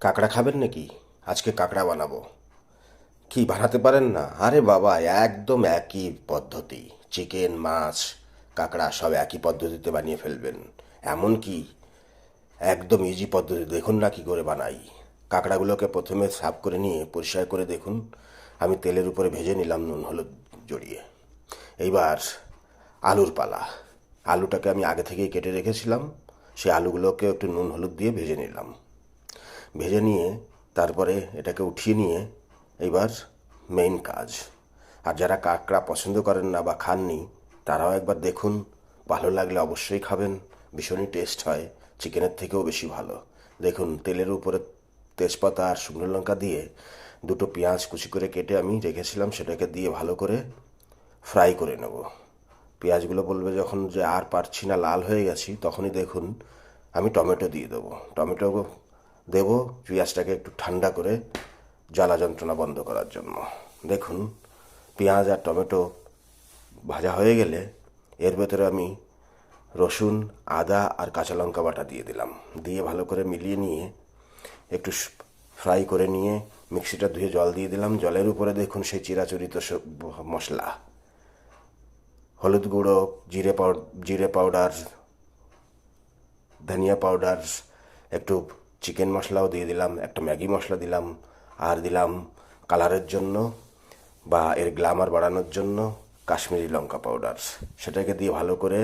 কাঁকড়া খাবেন নাকি? আজকে কাঁকড়া বানাবো। কি বানাতে পারেন না? আরে বাবা, একদম একই পদ্ধতি। চিকেন, মাছ, কাঁকড়া সব একই পদ্ধতিতে বানিয়ে ফেলবেন। এমন কি? একদম ইজি পদ্ধতি। দেখুন না কি করে বানাই। কাঁকড়াগুলোকে প্রথমে সাফ করে নিয়ে পরিষ্কার করে দেখুন। আমি তেলের উপরে ভেজে নিলাম নুন, হলুদ জড়িয়ে। এইবার আলুর পালা। আলুটাকে আমি আগে থেকেই কেটে রেখেছিলাম। সেই আলুগুলোকে একটু নুন, হলুদ দিয়ে ভেজে নিলাম। ভেজে নিয়ে তারপরে এটাকে উঠিয়ে নিয়ে এবার মেইন কাজ। আর যারা কাঁকড়া পছন্দ করেন না বা খাননি, তারাও একবার দেখুন, ভালো লাগলে অবশ্যই খাবেন। ভীষণই টেস্ট হয়, চিকেনের থেকেও বেশি ভালো। দেখুন, তেলের উপরে তেজপাতা আর শুকনো লঙ্কা দিয়ে দুটো পেঁয়াজ কুচি করে কেটে আমি রেখেছিলাম, সেটাকে দিয়ে ভালো করে ফ্রাই করে নেব। পেঁয়াজগুলো বলবে যখন যে আর পারছি না, লাল হয়ে গেছি, তখনই দেখুন, আমি টমেটো দিয়ে দেবো। টমেটো দেবো পেঁয়াজটাকে একটু ঠান্ডা করে জ্বালা যন্ত্রণা বন্ধ করার জন্য। দেখুন, পেঁয়াজ আর টমেটো ভাজা হয়ে গেলে এর ভেতরে আমি রসুন, আদা আর কাঁচা লঙ্কা বাটা দিয়ে দিলাম। দিয়ে ভালো করে মিলিয়ে নিয়ে একটু ফ্রাই করে নিয়ে মিক্সিটা ধুয়ে জল দিয়ে দিলাম। জলের উপরে দেখুন সেই চিরাচরিত মশলা। হলুদ গুঁড়ো, জিরে পাউ জিরে পাউডার, ধনিয়া পাউডার, একটু চিকেন মশলাও দিয়ে দিলাম, একটা ম্যাগি মশলা দিলাম, আর দিলাম কালারের জন্য বা এর গ্লামার বাড়ানোর জন্য কাশ্মীরি লঙ্কা পাউডার সেটাকে দিয়ে ভালো করে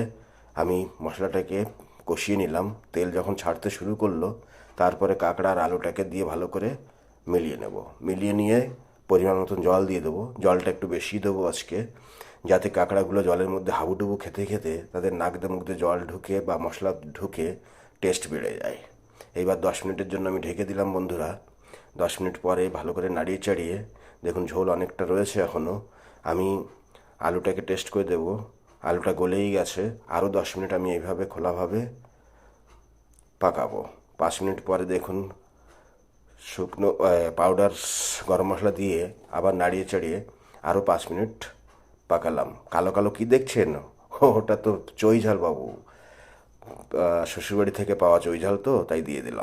আমি মশলাটাকে কষিয়ে নিলাম। তেল যখন ছাড়তে শুরু করল, তারপরে কাঁকড়া আর আলুটাকে দিয়ে ভালো করে মিলিয়ে নেব। মিলিয়ে নিয়ে পরিমাণ মতন জল দিয়ে দেবো। জলটা একটু বেশি দেবো আজকে, যাতে কাঁকড়াগুলো জলের মধ্যে হাবুডুবু খেতে খেতে তাদের নাকদে মুখদে জল ঢুকে বা মশলা ঢুকে টেস্ট বেড়ে যায়। এইবার দশ মিনিটের জন্য আমি ঢেকে দিলাম বন্ধুরা। দশ মিনিট পরে ভালো করে নাড়িয়ে চাড়িয়ে দেখুন ঝোল অনেকটা রয়েছে এখনও আমি আলুটাকে টেস্ট করে দেবো। আলুটা গলেই গেছে। আরও দশ মিনিট আমি এইভাবে খোলাভাবে পাকাবো। পাঁচ মিনিট পরে দেখুন শুকনো পাউডার গরম মশলা দিয়ে আবার নাড়িয়ে চাড়িয়ে আরও পাঁচ মিনিট পাকালাম। কালো কালো কি দেখছেন? ওটা তো চই ঝাল বাবু। শ্বশুরবাড়ি থেকে পাওয়া চৈঝাল তো তাই দিয়ে দিলাম।